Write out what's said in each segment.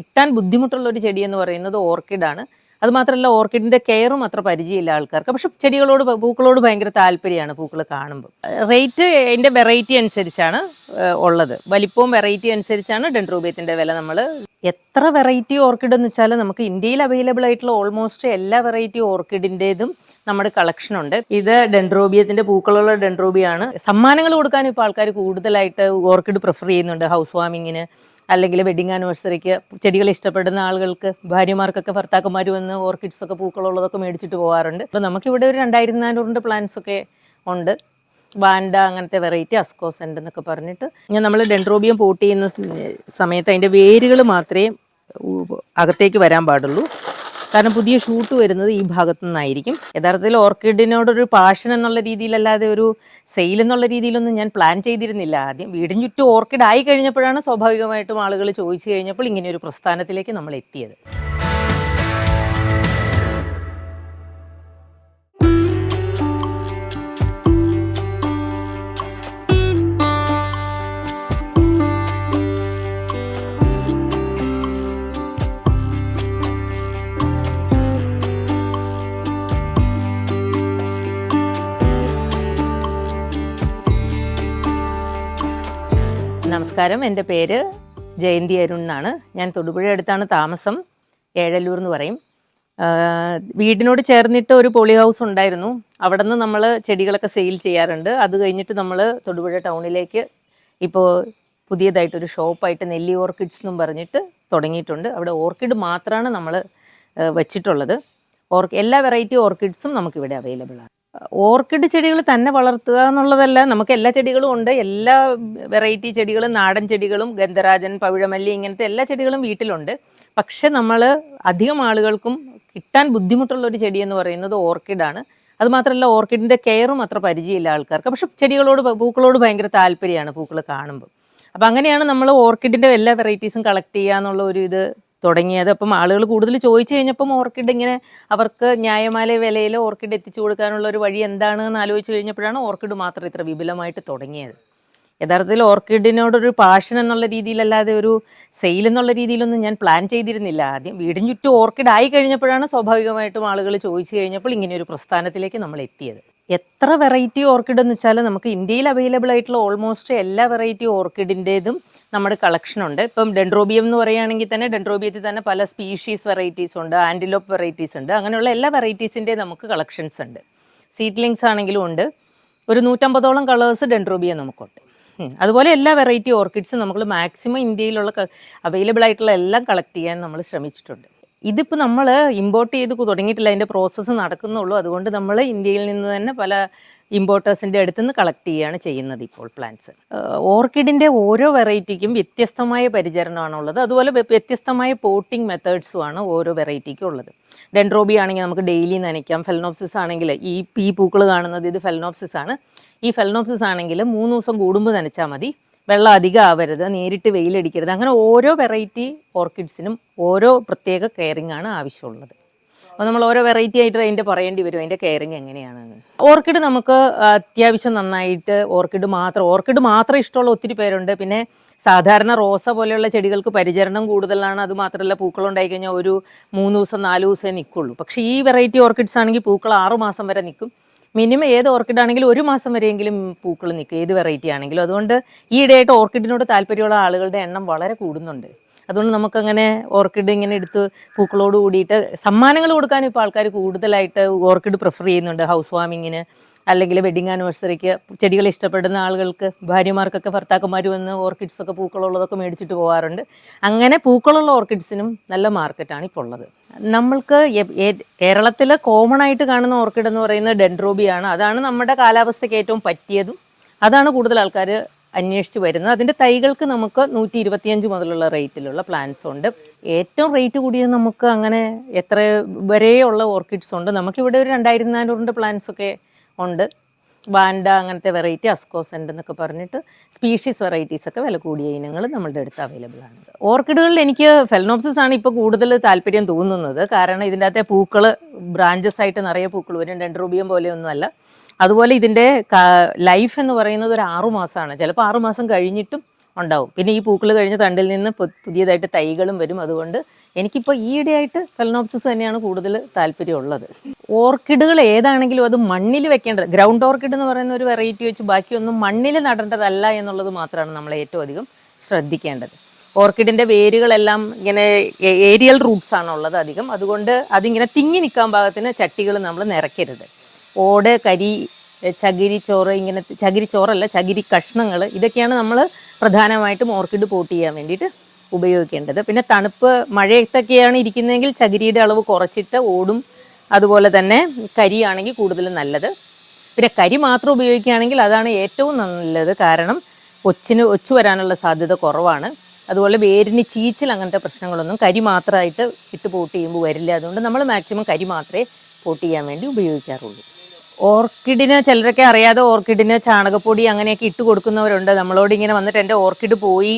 കിട്ടാൻ ബുദ്ധിമുട്ടുള്ള ഒരു ചെടി എന്ന് പറയുന്നത് ഓർക്കിഡാണ് അത് മാത്രമല്ല ഓർക്കിഡിന്റെ കെയറും അത്ര പരിചയമില്ല ആൾക്കാർക്ക്. പക്ഷെ ചെടികളോട് പൂക്കളോട് ഭയങ്കര താല്പര്യമാണ് പൂക്കൾ കാണുമ്പോൾ. റേറ്റ് അതിന്റെ വെറൈറ്റി അനുസരിച്ചാണ് ഉള്ളത്. വലിപ്പവും വെറൈറ്റി അനുസരിച്ചാണ് ഡെൻഡ്രൂബിയത്തിന്റെ വില നമ്മൾ എത്ര വെറൈറ്റി ഓർക്കിഡ് എന്ന് വെച്ചാൽ നമുക്ക് ഇന്ത്യയിൽ അവൈലബിൾ ആയിട്ടുള്ള ഓൾമോസ്റ്റ് എല്ലാ വെറൈറ്റി ഓർക്കിഡിന്റെതും നമ്മുടെ കളക്ഷൻ ഉണ്ട്. ഇത് ഡെൻഡ്രോബിയത്തിന്റെ പൂക്കളുള്ള ഡെൻഡ്രോബിയാണ്. സമ്മാനങ്ങൾ കൊടുക്കാൻ ഇപ്പോൾ ആൾക്കാർ കൂടുതലായിട്ട് ഓർക്കിഡ് പ്രിഫർ ചെയ്യുന്നുണ്ട്. ഹൗസ് വാമിങ്ങിന് അല്ലെങ്കിൽ വെഡിങ് ആനിവേഴ്സറിക്ക് ചെടികൾ ഇഷ്ടപ്പെടുന്ന ആളുകൾക്ക് ഭാര്യമാർക്കൊക്കെ ഭർത്താക്കന്മാർ വന്ന് ഓർക്കിഡ്സ് ഒക്കെ പൂക്കളുള്ളതൊക്കെ മേടിച്ചിട്ട് പോകാറുണ്ട് അപ്പോൾ നമുക്കിവിടെ ഒരു രണ്ടായിരത്തി നാനൂറിന്റെ പ്ലാന്റ്സ് ഒക്കെ ഉണ്ട്. വാൻഡ അങ്ങനത്തെ വെറൈറ്റി അസ്കോസെന്റ് എന്നൊക്കെ പറഞ്ഞിട്ട്. ഞാൻ നമ്മൾ ഡെൻഡ്രോബിയം പോട്ട് ചെയ്യുന്ന സമയത്ത് അതിന്റെ വേരുകൾ മാത്രമേ അകത്തേക്ക് വരാൻ പാടുള്ളൂ. കാരണം പുതിയ ഷൂട്ട് വരുന്നത് ഈ ഭാഗത്തു നിന്നായിരിക്കും. യഥാർത്ഥത്തിൽ ഓർക്കിഡിനോടൊരു പാഷൻ എന്നുള്ള രീതിയിലല്ലാതെ ഒരു സെയിൽ എന്നുള്ള രീതിയിലൊന്നും ഞാൻ പ്ലാൻ ചെയ്തിരുന്നില്ല. ആദ്യം വീടിന് ചുറ്റും ഓർക്കിഡ് ആയി കഴിഞ്ഞപ്പോഴാണ് സ്വാഭാവികമായിട്ടും ആളുകൾ ചോദിച്ചു കഴിഞ്ഞപ്പോൾ ഇങ്ങനെ ഒരു പ്രസ്ഥാനത്തിലേക്ക് നമ്മൾ എത്തിയത്. നമസ്കാരം. എന്റെ പേര് ജയന്തി അരുൺ എന്നാണ്. ഞാൻ തൊടുപുഴ അടുത്താണ് താമസം. ഏഴല്ലൂർ എന്ന് പറയും. വീടിനോട് ചേർന്നിട്ട് ഒരു പോളി ഹൗസ് ഉണ്ടായിരുന്നു. അവിടെ നിന്ന് നമ്മൾ ചെടികളൊക്കെ സെയിൽ ചെയ്യാറുണ്ട്. അത് കഴിഞ്ഞിട്ട് നമ്മൾ തൊടുപുഴ ടൗണിലേക്ക് ഇപ്പോൾ പുതിയതായിട്ടൊരു ഷോപ്പായിട്ട് നെല്ലി ഓർക്കിഡ്സ് എന്നും പറഞ്ഞിട്ട് തുടങ്ങിയിട്ടുണ്ട്. അവിടെ ഓർക്കിഡ് മാത്രമാണ് നമ്മൾ വെച്ചിട്ടുള്ളത്. എല്ലാ വെറൈറ്റി ഓർക്കിഡ്സും നമുക്കിവിടെ അവൈലബിൾ ആണ്. ഓർക്കിഡ് ചെടികൾ തന്നെ വളർത്തുക എന്നുള്ളതല്ല. നമുക്ക് എല്ലാ ചെടികളും ഉണ്ട്. എല്ലാ വെറൈറ്റി ചെടികളും നാടൻ ചെടികളും ഗന്ധരാജൻ പവിഴമല്ലി ഇങ്ങനത്തെ എല്ലാ ചെടികളും വീട്ടിലുണ്ട്. പക്ഷെ നമ്മൾ അധികം ആളുകൾക്കും കിട്ടാൻ ബുദ്ധിമുട്ടുള്ള ഒരു ചെടി എന്ന് പറയുന്നത് ഓർക്കിഡാണ് അതുമാത്രമല്ല ഓർക്കിഡിന്റെ കെയറും അത്ര പരിചയമില്ല ആൾക്കാർക്ക്. പക്ഷെ ചെടികളോട് പൂക്കളോട് ഭയങ്കര താല്പര്യമാണ് പൂക്കൾ കാണുമ്പോൾ അപ്പം അങ്ങനെയാണ് നമ്മൾ ഓർക്കിഡിന്റെ എല്ലാ വെറൈറ്റീസും കളക്ട് ചെയ്യുക എന്നുള്ള ഒരു ഇത് തുടങ്ങിയത്. അപ്പം ആളുകൾ കൂടുതൽ ചോദിച്ചു കഴിഞ്ഞപ്പം ഓർക്കിഡ് ഇങ്ങനെ അവർക്ക് ന്യായമായ വിലയിൽ ഓർക്കിഡ് എത്തിച്ചു കൊടുക്കാനുള്ള ഒരു വഴി എന്താണ് എന്ന് ആലോചിച്ച് കഴിഞ്ഞപ്പോഴാണ് ഓർക്കിഡ് മാത്രം ഇത്ര വിപുലമായിട്ട് തുടങ്ങിയത്. യഥാർത്ഥത്തിൽ ഓർക്കിഡിനോടൊരു പാഷൻ എന്നുള്ള രീതിയിലല്ലാതെ ഒരു സെയിൽ എന്നുള്ള രീതിയിലൊന്നും ഞാൻ പ്ലാൻ ചെയ്തിരുന്നില്ല. ആദ്യം വീടിന് ചുറ്റും ഓർക്കിഡ് ആയി കഴിഞ്ഞപ്പോഴാണ് സ്വാഭാവികമായിട്ടും ആളുകൾ ചോദിച്ചു കഴിഞ്ഞപ്പോൾ ഇങ്ങനെ ഒരു പ്രസ്ഥാനത്തിലേക്ക് നമ്മൾ എത്തിയത്. എത്ര വെറൈറ്റി ഓർക്കിഡ് എന്ന് വെച്ചാൽ നമുക്ക് ഇന്ത്യയിൽ അവൈലബിൾ ആയിട്ടുള്ള ഓൾമോസ്റ്റ് എല്ലാ വെറൈറ്റി ഓർക്കിഡിന്റെതും നമ്മുടെ കളക്ഷൻ ഉണ്ട്. ഇപ്പം ഡെൻഡ്രോബിയം എന്ന് പറയുകയാണെങ്കിൽ തന്നെ ഡെൻഡ്രോബിയത്തിൽ തന്നെ പല സ്പീഷീസ് വെറൈറ്റീസ് ഉണ്ട് ആന്റിലോപ്പ് വെറൈറ്റീസ് ഉണ്ട് അങ്ങനെയുള്ള എല്ലാ വെറൈറ്റീസിന്റെ നമുക്ക് കളക്ഷൻസ് ഉണ്ട്. സീഡ്ലിങ്സ് ആണെങ്കിലും ഉണ്ട്. ഒരു നൂറ്റമ്പതോളം കളേഴ്സ് ഡെൻഡ്രോബിയ നമുക്കുണ്ട്. അതുപോലെ എല്ലാ വെറൈറ്റി ഓർക്കിഡ്സും നമ്മൾ മാക്സിമം ഇന്ത്യയിലുള്ള അവൈലബിൾ ആയിട്ടുള്ള എല്ലാം കളക്ട് ചെയ്യാൻ നമ്മൾ ശ്രമിച്ചിട്ടുണ്ട്. ഇതിപ്പോൾ നമ്മൾ ഇമ്പോർട്ട് ചെയ്ത് തുടങ്ങിയിട്ടില്ല അതിന്റെ പ്രോസസ്സ് നടക്കുന്നുള്ളൂ. അതുകൊണ്ട് നമ്മൾ ഇന്ത്യയിൽ നിന്ന് തന്നെ പല ഇമ്പോർട്ടേഴ്സിന്റെ അടുത്ത് നിന്ന് കളക്ട് ചെയ്യുകയാണ് ചെയ്യുന്നത് ഇപ്പോൾ പ്ലാന്റ്സ് ഓർക്കിഡിന്റെ ഓരോ വെറൈറ്റിക്കും വ്യത്യസ്തമായ പരിചരണമാണുള്ളത്. അതുപോലെ വ്യത്യസ്തമായ പോട്ടിംഗ് മെത്തേഡ്സും ആണ് ഓരോ വെറൈറ്റിക്കും ഉള്ളത് ഡെൻഡ്രോബി ആണെങ്കിൽ നമുക്ക് ഡെയിലി നനയ്ക്കാം. ഫെലനോപ്സിസ് ആണെങ്കിൽ ഈ ഈ പൂക്കൾ കാണുന്നത് ഇത് ഫെലനോപ്സിസ് ആണ്. ഈ ഫെലനോപ്സിസ് ആണെങ്കിൽ മൂന്ന് ദിവസം കൂടുമ്പോൾ നനച്ചാൽ മതി. വെള്ളം അധികം ആവരുത്. നേരിട്ട് വെയിലടിക്കരുത്. അങ്ങനെ ഓരോ വെറൈറ്റി ഓർക്കിഡ്സിനും ഓരോ പ്രത്യേക കെയറിംഗ് ആണ് ആവശ്യമുള്ളത്. അപ്പോൾ നമ്മൾ ഓരോ വെറൈറ്റി ആയിട്ട് അതിന്റെ പറയേണ്ടി വരും. അതിന്റെ കെയറിങ് എങ്ങനെയാണെന്ന് ഓർക്കിഡ് നമുക്ക് അത്യാവശ്യം നന്നായിട്ട് ഓർക്കിഡ് മാത്രം ഓർക്കിഡ് മാത്രം ഇഷ്ടമുള്ള ഒത്തിരി പേരുണ്ട്. പിന്നെ സാധാരണ റോസ പോലെയുള്ള ചെടികൾക്ക് പരിചരണം കൂടുതലാണ്. അത് മാത്രമല്ല പൂക്കൾ ഉണ്ടായി കഴിഞ്ഞാൽ ഒരു മൂന്ന് ദിവസം നാല് ദിവസമേ നിൽക്കുള്ളൂ. പക്ഷേ ഈ വെറൈറ്റി ഓർക്കിഡ്സ് ആണെങ്കിൽ പൂക്കൾ ആറു മാസം വരെ നിൽക്കും. മിനിമം ഏത് ഓർക്കിഡ് ആണെങ്കിലും ഒരു മാസം വരെയെങ്കിലും പൂക്കൾ നിൽക്കും. ഏത് വെറൈറ്റി ആണെങ്കിലും. അതുകൊണ്ട് ഈ ഇടയായിട്ട് ഓർക്കിഡിനോട് താല്പര്യമുള്ള ആളുകളുടെ എണ്ണം വളരെ കൂടുന്നുണ്ട്. അതുകൊണ്ട് നമുക്കങ്ങനെ ഓർക്കിഡ് ഇങ്ങനെ എടുത്ത് പൂക്കളോട് കൂടിയിട്ട് സമ്മാനങ്ങൾ കൊടുക്കാൻ ഇപ്പോൾ ആൾക്കാർ കൂടുതലായിട്ട് ഓർക്കിഡ് പ്രിഫർ ചെയ്യുന്നുണ്ട്. ഹൗസ് വാമിങ്ങിന് അല്ലെങ്കിൽ വെഡിങ് ആനിവേഴ്സറിക്ക് ചെടികൾ ഇഷ്ടപ്പെടുന്ന ആളുകൾക്ക് ഭാര്യമാർക്കൊക്കെ ഭർത്താക്കന്മാർ വന്ന് ഓർക്കിഡ്സൊക്കെ പൂക്കളുള്ളതൊക്കെ മേടിച്ചിട്ട് പോകാറുണ്ട് അങ്ങനെ പൂക്കളുള്ള ഓർക്കിഡ്സിനും നല്ല മാർക്കറ്റാണ് ഇപ്പോൾ ഉള്ളത്. നമ്മൾക്ക് കേരളത്തിൽ കോമൺ ആയിട്ട് കാണുന്ന ഓർക്കിഡ് എന്ന് പറയുന്നത് ഡെൻഡ്രോബിയാണ്. അതാണ് നമ്മുടെ കാലാവസ്ഥയ്ക്ക് ഏറ്റവും പറ്റിയതും അതാണ് കൂടുതൽ ആൾക്കാർ അന്വേഷിച്ച് വരുന്നത്. അതിന്റെ തൈകൾക്ക് നമുക്ക് നൂറ്റി ഇരുപത്തിയഞ്ച് മുതലുള്ള റേറ്റിലുള്ള പ്ലാന്റ്സ് ഉണ്ട്. ഏറ്റവും റേറ്റ് കൂടിയത് നമുക്ക് അങ്ങനെ എത്ര വരെയുള്ള ഓർക്കിഡ്സ് ഉണ്ട്. നമുക്കിവിടെ ഒരു രണ്ടായിരത്തി നാനൂറിന്റെ പ്ലാന്റ്സ് ഒക്കെ ഉണ്ട്. വാൻഡ അങ്ങനത്തെ വെറൈറ്റി അസ്കോസെന്റ് എന്നൊക്കെ പറഞ്ഞിട്ട് സ്പീഷീസ് വെറൈറ്റീസ് ഒക്കെ വില കൂടിയ ഇനങ്ങൾ നമ്മളുടെ അടുത്ത് അവൈലബിൾ ആണ്. ഓർക്കിഡുകളിൽ എനിക്ക് ഫെലനോപ്സിസ് ആണ് ഇപ്പോൾ കൂടുതൽ താല്പര്യം തോന്നുന്നത്. കാരണം ഇതിന്റെ അകത്തെ പൂക്കൾ ബ്രാഞ്ചസ് ആയിട്ട് നിറയെ പൂക്കൾ വരും. ഡെൻഡ്രൂബിയം പോലെയൊന്നുമല്ല. അതുപോലെ ഇതിന്റെ ലൈഫ് എന്ന് പറയുന്നത് ഒരു ആറു മാസമാണ് ചിലപ്പോൾ ആറു മാസം കഴിഞ്ഞിട്ടും ഉണ്ടാവും. പിന്നെ ഈ പൂക്കൾ കഴിഞ്ഞ തണ്ടിൽ നിന്ന് പുതിയതായിട്ട് തൈകളും വരും. അതുകൊണ്ട് എനിക്കിപ്പോൾ ഈയിടെയായിട്ട് ഫെലനോപ്സിസ് തന്നെയാണ് കൂടുതൽ താല്പര്യമുള്ളത്. ഓർക്കിഡുകൾ ഏതാണെങ്കിലും അത് മണ്ണിൽ വെക്കേണ്ടത്. ഗ്രൗണ്ട് ഓർക്കിഡ് എന്ന് പറയുന്ന ഒരു വെറൈറ്റി വെച്ച് ബാക്കിയൊന്നും മണ്ണിൽ നടേണ്ടതല്ല എന്നുള്ളത് മാത്രമാണ് നമ്മൾ ഏറ്റവും അധികം ശ്രദ്ധിക്കേണ്ടത്. ഓർക്കിഡിന്റെ വേരുകളെല്ലാം ഇങ്ങനെ ഏരിയൽ റൂട്ട്സ് ആണ് ഉള്ളത് അധികം. അതുകൊണ്ട് അതിങ്ങനെ തിങ്ങി നിൽക്കാൻ ഭാഗത്തിന് ചട്ടികൾ നമ്മൾ നിറയ്ക്കരുത്. ഓട് കരി എ, ചകിരി ചോറ് ഇങ്ങനെ ചകിരി ചോറല്ല ചകിരി കഷ്ണങ്ങൾ ഇതൊക്കെയാണ് നമ്മൾ പ്രധാനമായിട്ടും ഓർക്കിഡ് പോട്ട് ചെയ്യാൻ വേണ്ടിയിട്ട് ഉപയോഗിക്കേണ്ടത്. പിന്നെ തണുപ്പ് മഴയത്തൊക്കെയാണ് ഇരിക്കുന്നതെങ്കിൽ ചകിരിയുടെ അളവ് കുറച്ചിട്ട് ഓടും. അതുപോലെ തന്നെ കരിയാണെങ്കിൽ കൂടുതലും നല്ലത്. പിന്നെ കരി മാത്രം ഉപയോഗിക്കുകയാണെങ്കിൽ അതാണ് ഏറ്റവും നല്ലത്. കാരണം ഒച്ചിന് ഒച്ചു വരാനുള്ള സാധ്യത കുറവാണ്. അതുപോലെ വേരിന് ചീച്ചിൽ അങ്ങനത്തെ പ്രശ്നങ്ങളൊന്നും കരി മാത്രമായിട്ട് ഇട്ട് പോട്ട് ചെയ്യുമ്പോൾ വരില്ല. അതുകൊണ്ട് നമ്മൾ മാക്സിമം കരി മാത്രമേ പോട്ട് ചെയ്യാൻ വേണ്ടി ഉപയോഗിക്കാറുള്ളൂ. ഓർക്കിഡിന് ചിലരൊക്കെ അറിയാതെ ഓർക്കിഡിന് ചാണകപ്പൊടി അങ്ങനെയൊക്കെ ഇട്ട് കൊടുക്കുന്നവരുണ്ട്. നമ്മളോട് ഇങ്ങനെ വന്നിട്ട് എന്റെ ഓർക്കിഡ് പോയി.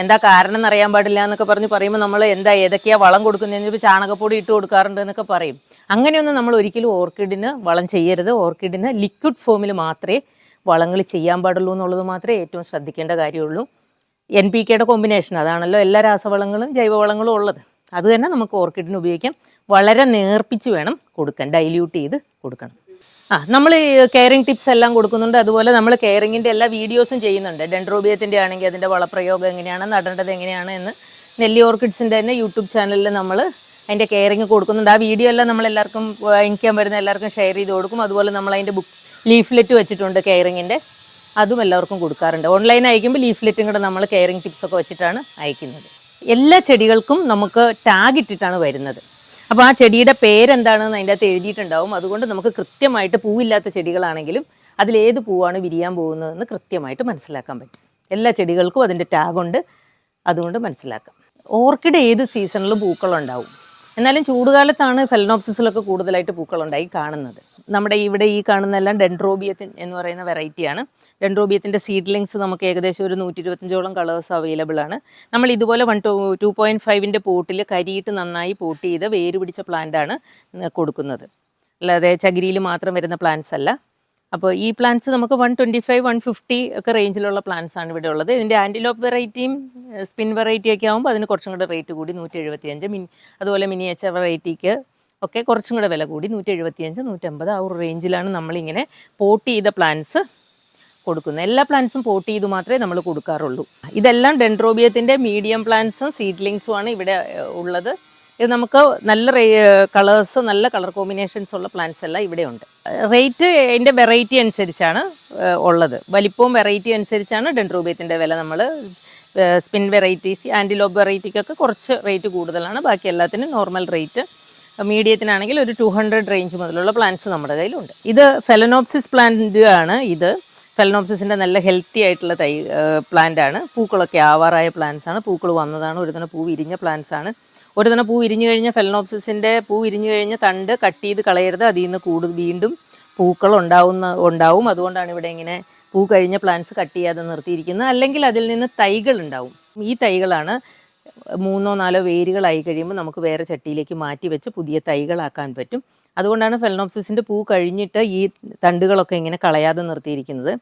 എന്താ കാരണം എന്നറിയാൻ പാടില്ല എന്നൊക്കെ പറഞ്ഞ് പറയുമ്പോൾ നമ്മൾ എന്താ ഏതൊക്കെയാ വളം കൊടുക്കുന്നതെന്ന് ചാണകപ്പൊടി ഇട്ട് കൊടുക്കാറുണ്ട് എന്നൊക്കെ പറയും. അങ്ങനെയൊന്നും നമ്മൾ ഒരിക്കലും ഓർക്കിഡിന് വളം ചെയ്യരുത്. ഓർക്കിഡിന് ലിക്വിഡ് ഫോമിൽ മാത്രമേ വളങ്ങൾ ചെയ്യാൻ പാടുള്ളൂ എന്നുള്ളത് മാത്രമേ ഏറ്റവും ശ്രദ്ധിക്കേണ്ട കാര്യമുള്ളൂ. എൻ പി കെയുടെ കോമ്പിനേഷൻ അതാണല്ലോ എല്ലാ രാസവളങ്ങളും ജൈവവളങ്ങളും ഉള്ളത്. അത് തന്നെ നമുക്ക് ഓർക്കിഡിന് ഉപയോഗിക്കാം. വളരെ നേർപ്പിച്ച് വേണം കൊടുക്കാൻ ഡൈല്യൂട്ട് ചെയ്ത് കൊടുക്കണം. ആ നമ്മൾ കെയറിംഗ് ടിപ്സ് എല്ലാം കൊടുക്കുന്നുണ്ട്. അതുപോലെ നമ്മൾ കെയറിങ്ങിന്റെ എല്ലാ വീഡിയോസും ചെയ്യുന്നുണ്ട്. ഡെൻഡ്രോബിയത്തിന്റെ ആണെങ്കിൽ അതിന്റെ വളപ്രയോഗം എങ്ങനെയാണ് നടേണ്ടത് എങ്ങനെയാണ് എന്ന് നെല്ലി ഓർക്കിഡ്സിന്റെ തന്നെ യൂട്യൂബ് ചാനലിൽ നമ്മൾ അതിന്റെ കെയറിങ് കൊടുക്കുന്നുണ്ട്. ആ വീഡിയോ എല്ലാം നമ്മൾ എല്ലാവർക്കും വാങ്ങിക്കാൻ വരുന്ന എല്ലാവർക്കും ഷെയർ ചെയ്ത് കൊടുക്കും. അതുപോലെ നമ്മൾ അതിന്റെ ബുക്ക് ലീഫ്ലെറ്റ് വെച്ചിട്ടുണ്ട് കെയറിങ്ങിന്റെ അതും എല്ലാവർക്കും കൊടുക്കാറുണ്ട്. ഓൺലൈൻ അയക്കുമ്പോൾ ലീഫ്ലെറ്റും കൂടെ നമ്മൾ കെയറിങ് ടിപ്സ് ഒക്കെ വെച്ചിട്ടാണ് അയക്കുന്നത്. എല്ലാ ചെടികൾക്കും നമുക്ക് ടാഗ് ഇട്ടിട്ടാണ് വരുന്നത്. അപ്പോൾ ആ ചെടിയുടെ പേരെന്താണെന്ന് അതിന്റെ അകത്ത് എഴുതിയിട്ടുണ്ടാവും. അതുകൊണ്ട് നമുക്ക് കൃത്യമായിട്ട് പൂവില്ലാത്ത ചെടികളാണെങ്കിലും അതിലേത് പൂവാണ് വിരിയാൻ പോകുന്നതെന്ന് കൃത്യമായിട്ട് മനസ്സിലാക്കാൻ പറ്റും. എല്ലാ ചെടികൾക്കും അതിന്റെ ടാഗുണ്ട്. അതുകൊണ്ട് മനസ്സിലാക്കാം. ഓർക്കിഡ് ഏത് സീസണിലും പൂക്കളുണ്ടാവും? എന്നാലും ചൂടുകാലത്താണ് ഫെലനോപ്സിസിലൊക്കെ കൂടുതലായിട്ട് പൂക്കളുണ്ടായി കാണുന്നത്. നമ്മുടെ ഇവിടെ ഈ കാണുന്ന എല്ലാം ഡെൻഡ്രോബിയത്തിൻ എന്ന് പറയുന്ന വെറൈറ്റിയാണ്. ഡെൻഡ്രോബിയത്തിന്റെ സീഡ്ലിങ്സ് നമുക്ക് ഏകദേശം ഒരു നൂറ്റി ഇരുപത്തഞ്ചോളം കളേഴ്സ് അവൈലബിൾ ആണ്. നമ്മൾ ഇതുപോലെ വൺ ടു ടു പോയിന്റ് ഫൈവിന്റെ പോട്ടിൽ കരിയിട്ട് നന്നായി പോട്ട് ചെയ്ത് വേര് പിടിച്ച പ്ലാന്റാണ് കൊടുക്കുന്നത്. അല്ലാതെ ചകിരിയിൽ മാത്രം വരുന്ന പ്ലാന്റ്സ് അല്ല. അപ്പോൾ ഈ പ്ലാന്റ്സ് നമുക്ക് one twenty five one fifty ഒക്കെ റേഞ്ചിലുള്ള പ്ലാന്റ്സ് ആണ് ഇവിടെ ഉള്ളത്. ഇതിന്റെ ആന്റിലോപ്പ് വെറൈറ്റിയും സ്പിൻ വെറൈറ്റി ഒക്കെ ആകുമ്പോൾ അതിന് കുറച്ചും കൂടെ റേറ്റ് കൂടി നൂറ്റി എഴുപത്തിയഞ്ച് മിനി അതുപോലെ മിനിയേച്ചർ വെറൈറ്റിക്ക് ഒക്കെ കുറച്ചും കൂടെ വില കൂടി നൂറ്റി എഴുപത്തിയഞ്ച് നൂറ്റമ്പത് ആ ഒരു റേഞ്ചിലാണ് നമ്മളിങ്ങനെ പോട്ട് ചെയ്ത പ്ലാന്റ്സ് കൊടുക്കുന്നത്. എല്ലാ പ്ലാന്റ്സും പോട്ട് ചെയ്ത് മാത്രമേ നമ്മൾ കൊടുക്കാറുള്ളൂ. ഇതെല്ലാം ഡെൻഡ്രോബിയത്തിന്റെ മീഡിയം പ്ലാന്റ്സും സീഡ്ലിങ്സും ആണ് ഇവിടെ ഉള്ളത്. ഇത് നമുക്ക് നല്ല കളേഴ്സ് നല്ല കളർ കോമ്പിനേഷൻസ് ഉള്ള പ്ലാന്റ്സ് എല്ലാം ഇവിടെ ഉണ്ട്. റേറ്റ് അതിന്റെ വെറൈറ്റി അനുസരിച്ചാണ് ഉള്ളത്. വലിപ്പവും വെറൈറ്റി അനുസരിച്ചാണ് ഡെൻഡ്രോബിയത്തിന്റെ വില നമ്മൾ സ്പിൻ വെറൈറ്റീസ് ആന്റിലോപ്പ് വെറൈറ്റിക്കൊക്കെ കുറച്ച് റേറ്റ് കൂടുതലാണ്. ബാക്കി എല്ലാത്തിനും നോർമൽ റേറ്റ് മീഡിയത്തിനാണെങ്കിൽ ഒരു ടു ഹൺഡ്രഡ് റേഞ്ച് മുതലുള്ള പ്ലാന്റ്സ് നമ്മുടെ കയ്യിലുണ്ട്. ഇത് ഫെലനോപ്സിസ് പ്ലാന്റ് ആണ് ഇത്. ഫെലനോപ്സിസിന്റെ നല്ല ഹെൽത്തി ആയിട്ടുള്ള തൈ പ്ലാന്റ് ആണ്. പൂക്കളൊക്കെ ആവാറായ പ്ലാന്റ്സ് ആണ്. പൂക്കൾ വന്നതാണ് ഒരു തന്നെ പൂ വിരിഞ്ഞ പ്ലാന്റ്സ് ആണ്. ഒരു തവണ പൂ വിരിഞ്ഞു കഴിഞ്ഞ ഫെലനോപ്സിസിന്റെ പൂ വിരിഞ്ഞു കഴിഞ്ഞ തണ്ട് കട്ട് ചെയ്ത് കളയരുത്. അതിൽ നിന്ന് കൂടുതൽ വീണ്ടും പൂക്കൾ ഉണ്ടാവുന്ന ഉണ്ടാവും. അതുകൊണ്ടാണ് ഇവിടെ ഇങ്ങനെ പൂ കഴിഞ്ഞ പ്ലാന്റ്സ് കട്ട് ചെയ്യാതെ നിർത്തിയിരിക്കുന്നത്. അല്ലെങ്കിൽ അതിൽ നിന്ന് തൈകൾ ഉണ്ടാവും. ഈ തൈകളാണ് മൂന്നോ നാലോ വേരുകളായി കഴിയുമ്പോൾ നമുക്ക് വേറെ ചട്ടിയിലേക്ക് മാറ്റി വെച്ച് പുതിയ തൈകളാക്കാൻ പറ്റും. അതുകൊണ്ടാണ് ഫെലനോപ്സിസിന്റെ പൂ കഴിഞ്ഞിട്ട് ഈ തണ്ടുകളൊക്കെ ഇങ്ങനെ കളയാതെ നിർത്തിയിരിക്കുന്നത്.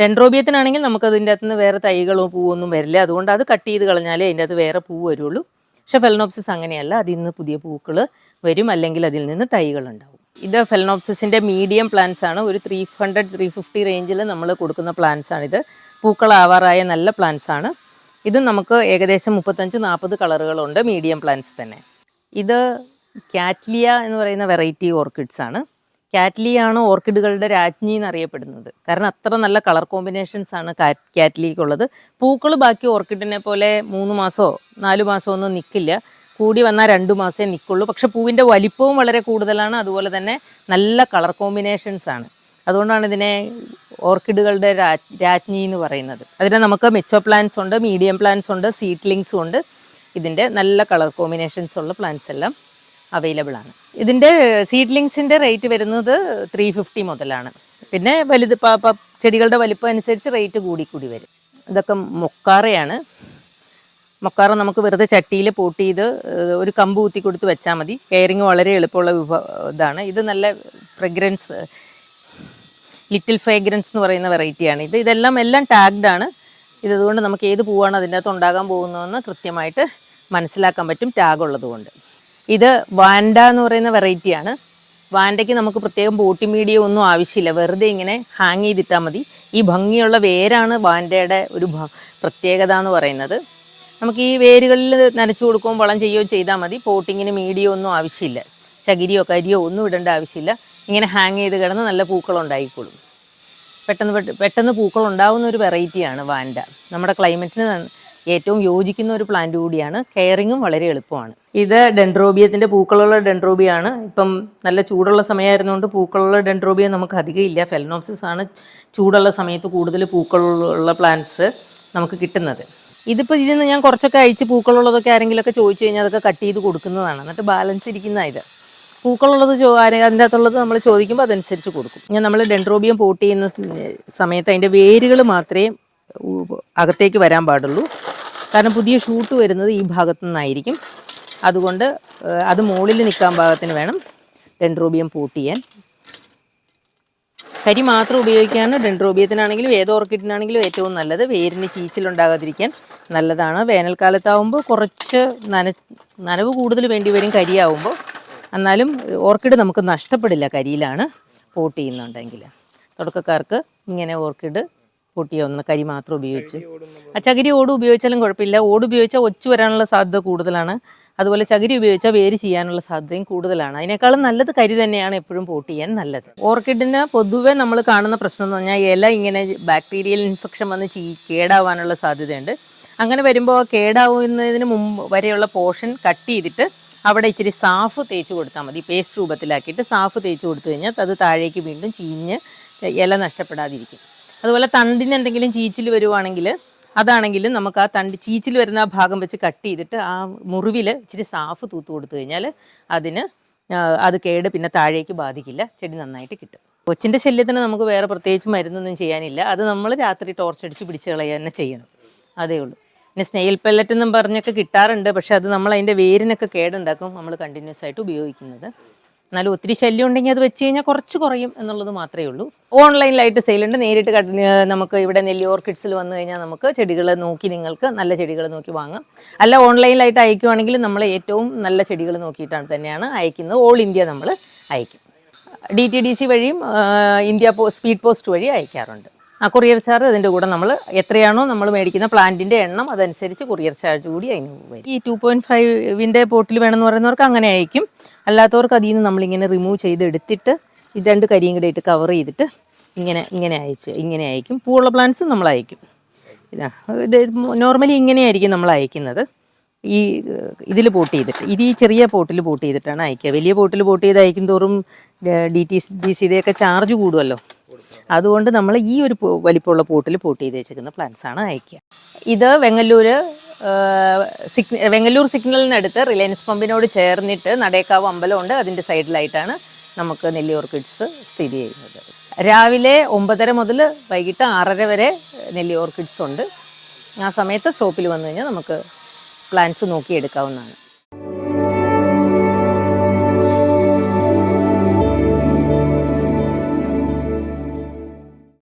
ഡെൻഡ്രോബിയത്തിനാണെങ്കിൽ നമുക്ക് അതിന്റെ അകത്ത് നിന്ന് വേറെ തൈകളോ പൂവൊന്നും വരില്ല. അതുകൊണ്ട് അത് കട്ട് ചെയ്ത് കളഞ്ഞാലേ അതിന്റെ അകത്ത് വേറെ പൂ വരുള്ളൂ. പക്ഷെ ഫെലനോപ്സിസ് അങ്ങനെയല്ല. അതിൽ നിന്ന് പുതിയ പൂക്കൾ വരും അല്ലെങ്കിൽ അതിൽ നിന്ന് തൈകൾ ഉണ്ടാവും. ഇത് ഫെലനോപ്സിസിന്റെ മീഡിയം പ്ലാന്റ്സ് ആണ്. ഒരു ത്രീ ഹൺഡ്രഡ് ത്രീ ഫിഫ്റ്റി റേഞ്ചിൽ നമ്മൾ കൊടുക്കുന്ന പ്ലാന്റ്സ് ആണിത് പൂക്കളാവാറായ നല്ല പ്ലാന്റ്സ് ആണ്. ഇത് നമുക്ക് ഏകദേശം മുപ്പത്തഞ്ച് നാൽപ്പത് കളറുകളുണ്ട് മീഡിയം പ്ലാന്റ്സ് തന്നെ. ഇത് കാറ്റ്ലിയ എന്ന് പറയുന്ന വെറൈറ്റി ഓർക്കിഡ്സ് ആണ്. കാറ്റ്ലിയ ആണ് ഓർക്കിഡുകളുടെ രാജ്ഞി എന്നറിയപ്പെടുന്നത്. കാരണം അത്ര നല്ല കളർ കോമ്പിനേഷൻസ് ആണ് കാറ്റ്ലിക്കുള്ളത്. പൂക്കൾ ബാക്കി ഓർക്കിഡിനെ പോലെ മൂന്ന് മാസമോ നാല് മാസമോ ഒന്നും നിൽക്കില്ല കൂടി വന്നാൽ രണ്ട് മാസമേ നിൽക്കുള്ളൂ പക്ഷെ പൂവിന്റെ വലിപ്പവും വളരെ കൂടുതലാണ്. അതുപോലെ തന്നെ നല്ല കളർ കോമ്പിനേഷൻസ് ആണ്. അതുകൊണ്ടാണ് ഇതിനെ ഓർക്കിഡുകളുടെ രാജ്ഞി എന്ന് പറയുന്നത്. അതിന് നമുക്ക് മെച്ചോ പ്ലാന്റ്സ് ഉണ്ട് മീഡിയം പ്ലാന്റ്സ് ഉണ്ട് സീഡ്ലിങ്സും ഉണ്ട്. ഇതിന്റെ നല്ല കളർ കോമ്പിനേഷൻസ് ഉള്ള പ്ലാന്റ്സ് എല്ലാം അവൈലബിൾ ആണ്. ഇതിന്റെ സീഡ്ലിങ്സിന്റെ റേറ്റ് വരുന്നത് ത്രീ ഫിഫ്റ്റി മുതലാണ്. പിന്നെ വലുത് ചെടികളുടെ വലിപ്പം അനുസരിച്ച് റേറ്റ് കൂടി കൂടി വരും. ഇതൊക്കെ മൊക്കാറയാണ്. മൊക്കാറ നമുക്ക് വെറുതെ ചട്ടിയിൽ പോട്ട് ചെയ്ത് ഒരു കമ്പ് കുത്തി കൊടുത്ത് വെച്ചാൽ മതി. കെയറിങ് വളരെ എളുപ്പമുള്ള വിഭവ ഇതാണ്. ഇത് നല്ല ഫ്രെഗ്രൻസ് ലിറ്റിൽ ഫ്രേഗ്രൻസ് എന്ന് പറയുന്ന വെറൈറ്റിയാണ് ഇത്. ഇതെല്ലാം എല്ലാം ടാഗ്ഡ് ആണ്. ഇതുകൊണ്ട് നമുക്ക് ഏത് പൂവാണ് അതിന്റെ അകത്ത് ഉണ്ടാകാൻ പോകുന്നതെന്ന് കൃത്യമായിട്ട് മനസ്സിലാക്കാൻ പറ്റും ടാഗ് ഉള്ളത് കൊണ്ട്. ഇത് വാൻഡ എന്ന് പറയുന്ന വെറൈറ്റിയാണ് വാൻഡയ്ക്ക് നമുക്ക് പ്രത്യേകം ബോട്ടി മീഡിയ ഒന്നും ആവശ്യമില്ല. വെറുതെ ഇങ്ങനെ ഹാങ് ചെയ്തിട്ടാൽ മതി. ഈ ഭംഗിയുള്ള വേരാണ് വാൻഡയുടെ ഒരു പ്രത്യേകത എന്ന് പറയുന്നത്. നമുക്ക് ഈ വേരുകളിൽ നനച്ചു കൊടുക്കുകയും വളം ചെയ്യുകയോ ചെയ്താൽ മതി. പോട്ടിങ്ങിന് മീഡിയ ഒന്നും ആവശ്യമില്ല. ചകിരിയോ കരിയോ ഒന്നും ഇടേണ്ട ആവശ്യമില്ല. ഇങ്ങനെ ഹാങ് ചെയ്ത് കിടന്ന് നല്ല പൂക്കൾ ഉണ്ടായിക്കോളും. പെട്ടെന്ന് പെട്ടെന്ന് പൂക്കൾ ഉണ്ടാവുന്ന ഒരു വെറൈറ്റിയാണ് വാൻഡ. നമ്മുടെ ക്ലൈമറ്റിന് ഏറ്റവും യോജിക്കുന്ന ഒരു പ്ലാന്റ് കൂടിയാണ്. കെയറിങ്ങും വളരെ എളുപ്പമാണ്. ഇത് ഡെൻഡ്രോബിയത്തിന്റെ പൂക്കളുള്ള ഡെൻഡ്രോബിയാണ് ഇപ്പം നല്ല ചൂടുള്ള സമയമായിരുന്നുകൊണ്ട് പൂക്കളുള്ള ഡെൻഡ്രോബിയ നമുക്ക് അധികം ഇല്ല. ഫെലനോപ്സിസ് ആണ് ചൂടുള്ള സമയത്ത് കൂടുതൽ പൂക്കളുള്ള പ്ലാന്റ്സ് നമുക്ക് കിട്ടുന്നത്. ഇതിപ്പോൾ ഇതിൽ നിന്ന് ഞാൻ കുറച്ചൊക്കെ അയച്ച് പൂക്കളുള്ളതൊക്കെ ആരെങ്കിലുമൊക്കെ ചോദിച്ചു കഴിഞ്ഞാൽ അതൊക്കെ കട്ട് ചെയ്ത് കൊടുക്കുന്നതാണ്. എന്നിട്ട് ബാലൻസ് ഇരിക്കുന്ന ഇത്. പൂക്കളുള്ളത് അതിന്റെ അകത്തുള്ളത് നമ്മൾ ചോദിക്കുമ്പോൾ അതനുസരിച്ച് കൊടുക്കും. ഞാൻ നമ്മൾ ഡെൻഡ്രോബിയം പോട്ട് ചെയ്യുന്ന സമയത്ത് അതിന്റെ വേരുകൾ മാത്രമേ അകത്തേക്ക് വരാൻ പാടുള്ളൂ. കാരണം പുതിയ ഷൂട്ട് വരുന്നത് ഈ ഭാഗത്തു നിന്നായിരിക്കും. അതുകൊണ്ട് അത് മുകളിൽ നിൽക്കാൻ ഭാഗത്തിന് വേണം ഡെൻഡ്രോബിയം പൂട്ട് ചെയ്യാൻ. കരി മാത്രം ഉപയോഗിക്കാണ് ഡെൻഡ്രോബിയത്തിനാണെങ്കിലും ഏത് ഓർക്കിഡിനാണെങ്കിലും ഏറ്റവും നല്ലത്. വേരിന് ചീച്ചിലുണ്ടാകാതിരിക്കാൻ നല്ലതാണ്. വേനൽക്കാലത്താവുമ്പോൾ കുറച്ച് നന നനവ് കൂടുതൽ വേണ്ടി വരും കരിയാവുമ്പോൾ. എന്നാലും ഓർക്കിഡ് നമുക്ക് നഷ്ടപ്പെടില്ല കരിയിലാണ് പോട്ട് ചെയ്യുന്നുണ്ടെങ്കിൽ. തുടക്കക്കാർക്ക് ഇങ്ങനെ ഓർക്കിഡ് പോട്ട് ഒന്ന് കരി മാത്രം ഉപയോഗിച്ച്. ആ ചകിരി ഓട് ഉപയോഗിച്ചാലും കുഴപ്പമില്ല. ഓട് ഉപയോഗിച്ചാൽ ഒച്ചു വരാനുള്ള സാധ്യത കൂടുതലാണ്. അതുപോലെ ചകിരി ഉപയോഗിച്ചാൽ വേര് ചെയ്യാനുള്ള സാധ്യതയും കൂടുതലാണ്. അതിനേക്കാളും നല്ലത് കരി തന്നെയാണ് എപ്പോഴും പോട്ട് ചെയ്യാൻ നല്ലത്. ഓർക്കിഡിന് പൊതുവെ നമ്മൾ കാണുന്ന പ്രശ്നം എന്ന് പറഞ്ഞാൽ ഇല ഇങ്ങനെ ബാക്ടീരിയൽ ഇൻഫെക്ഷൻ വന്ന് ചീ കേടാവാനുള്ള സാധ്യതയുണ്ട്. അങ്ങനെ വരുമ്പോൾ കേടാവുന്നതിന് മുമ്പ് വരെയുള്ള പോർഷൻ കട്ട് ചെയ്തിട്ട് അവിടെ ഇച്ചിരി സാഫ് തേച്ച് കൊടുത്താൽ മതി. പേസ്റ്റ് രൂപത്തിലാക്കിയിട്ട് സാഫ് തേച്ച് കൊടുത്തു കഴിഞ്ഞാൽ അത് താഴേക്ക് വീണ്ടും ചീഞ്ഞ് ഇല നഷ്ടപ്പെടാതിരിക്കും. അതുപോലെ തണ്ടിന് എന്തെങ്കിലും ചീച്ചിൽ വരുവാണെങ്കിൽ അതാണെങ്കിലും നമുക്ക് ആ തണ്ട് ചീച്ചിൽ വരുന്ന ആ ഭാഗം വെച്ച് കട്ട് ചെയ്തിട്ട് ആ മുറിവിൽ ഇച്ചിരി സാഫ് തൂത്ത് കൊടുത്തു കഴിഞ്ഞാൽ അതിന് അത് കേട് പിന്നെ താഴേക്ക് ബാധിക്കില്ല. ചെടി നന്നായിട്ട് കിട്ടും. കൊച്ചിന്റെ ശല്യത്തിന് നമുക്ക് വേറെ പ്രത്യേകിച്ച് മരുന്നൊന്നും ചെയ്യാനില്ല. അത് നമ്മൾ രാത്രി ടോർച്ച് അടിച്ച് പിടിച്ച് കളയുക തന്നെ ചെയ്യണം. അതേ ഉള്ളൂ. പിന്നെ സ്നെയിൽ പെല്ലറ്റ് എന്നും പറഞ്ഞൊക്കെ കിട്ടാറുണ്ട്. പക്ഷെ അത് നമ്മൾ അതിന്റെ വേരിനൊക്കെ കേടുണ്ടാക്കും. നമ്മൾ കണ്ടിന്യൂസ് ആയിട്ട് ഉപയോഗിക്കുന്നത്. എന്നാലും ഒത്തിരി ശല്യം ഉണ്ടെങ്കിൽ അത് വെച്ച് കഴിഞ്ഞാൽ കുറച്ച് കുറയും എന്നുള്ളത് മാത്രമേ ഉള്ളൂ. ഓൺലൈനിലായിട്ട് സെയിലുണ്ട് നേരിട്ട് നമുക്ക് ഇവിടെ നെല്ലി ഓർക്കിഡ്സിൽ വന്നു കഴിഞ്ഞാൽ നമുക്ക് ചെടികൾ നോക്കി നിങ്ങൾക്ക് നല്ല ചെടികൾ നോക്കി വാങ്ങാം. അല്ല ഓൺലൈനിലായിട്ട് അയക്കുവാണെങ്കിൽ നമ്മൾ ഏറ്റവും നല്ല ചെടികൾ നോക്കിയിട്ടാണ് തന്നെയാണ് അയക്കുന്നത്. ഓൾ ഇന്ത്യ നമ്മൾ അയക്കും. ഡി ടി ഡി സി വഴിയും ഇന്ത്യ പോ സ്പീഡ് പോസ്റ്റ് വഴി അയക്കാറുണ്ട്. ആ കൊറിയർ ചാർജ് അതിന്റെ കൂടെ നമ്മൾ എത്രയാണോ നമ്മൾ മേടിക്കുന്ന പ്ലാന്റിന്റെ എണ്ണം അതനുസരിച്ച് കൊറിയർ ചാർജ് കൂടി അതിന് വരും. ഈ ടു പോയിന്റ് ഫൈവിന്റെ പോട്ടിൽ വേണമെന്ന് പറയുന്നവർക്ക് അങ്ങനെ അയക്കും. അല്ലാത്തവർക്ക് അതിൽ നിന്ന് നമ്മളിങ്ങനെ റിമൂവ് ചെയ്ത് എടുത്തിട്ട് ഇത് രണ്ട് കരിയും കൂടെ ഇട്ട് കവർ ചെയ്തിട്ട് ഇങ്ങനെ ഇങ്ങനെ അയച്ച് ഇങ്ങനെ അയക്കും. പൂവുള്ള പ്ലാന്റ്സ് നമ്മൾ അയക്കും. ഇതാ ഇത് നോർമലി ഇങ്ങനെയായിരിക്കും നമ്മൾ അയക്കുന്നത്. ഈ ഇതിൽ പോട്ട് ചെയ്തിട്ട് ഇത് ഈ ചെറിയ പോട്ടിൽ പോട്ട് ചെയ്തിട്ടാണ് അയക്കുക. വലിയ പോട്ടിൽ പോട്ട് ചെയ്ത് അയക്കും തോറും ഡി ടി ഡി സിയുടെ ഒക്കെ ചാർജ് കൂടുമല്ലോ അതുകൊണ്ട് നമ്മൾ ഈ ഒരു വലിപ്പമുള്ള പോട്ടിൽ പോട്ട് ചെയ്ത് വെച്ചേക്കുന്ന പ്ലാന്റ്സാണ് അയക്കുക. ഇത് വെങ്ങല്ലൂര് സിഗ്ന വെങ്ങല്ലൂർ സിഗ്നലിനടുത്ത് റിലയൻസ് പമ്പിനോട് ചേർന്നിട്ട് നടേക്കാവ് അമ്പലമുണ്ട്. അതിന്റെ സൈഡിലായിട്ടാണ് നമുക്ക് നെല്ലി ഓർക്കിഡ്സ് സ്ഥിതി ചെയ്യുന്നത്. രാവിലെ ഒമ്പതര മുതൽ വൈകിട്ട് ആറര വരെ നെല്ലി ഓർക്കിഡ്സ് ഉണ്ട്. ആ സമയത്ത് ഷോപ്പിൽ വന്നു കഴിഞ്ഞാൽ നമുക്ക് പ്ലാന്റ്സ് നോക്കി എടുക്കാവുന്നതാണ്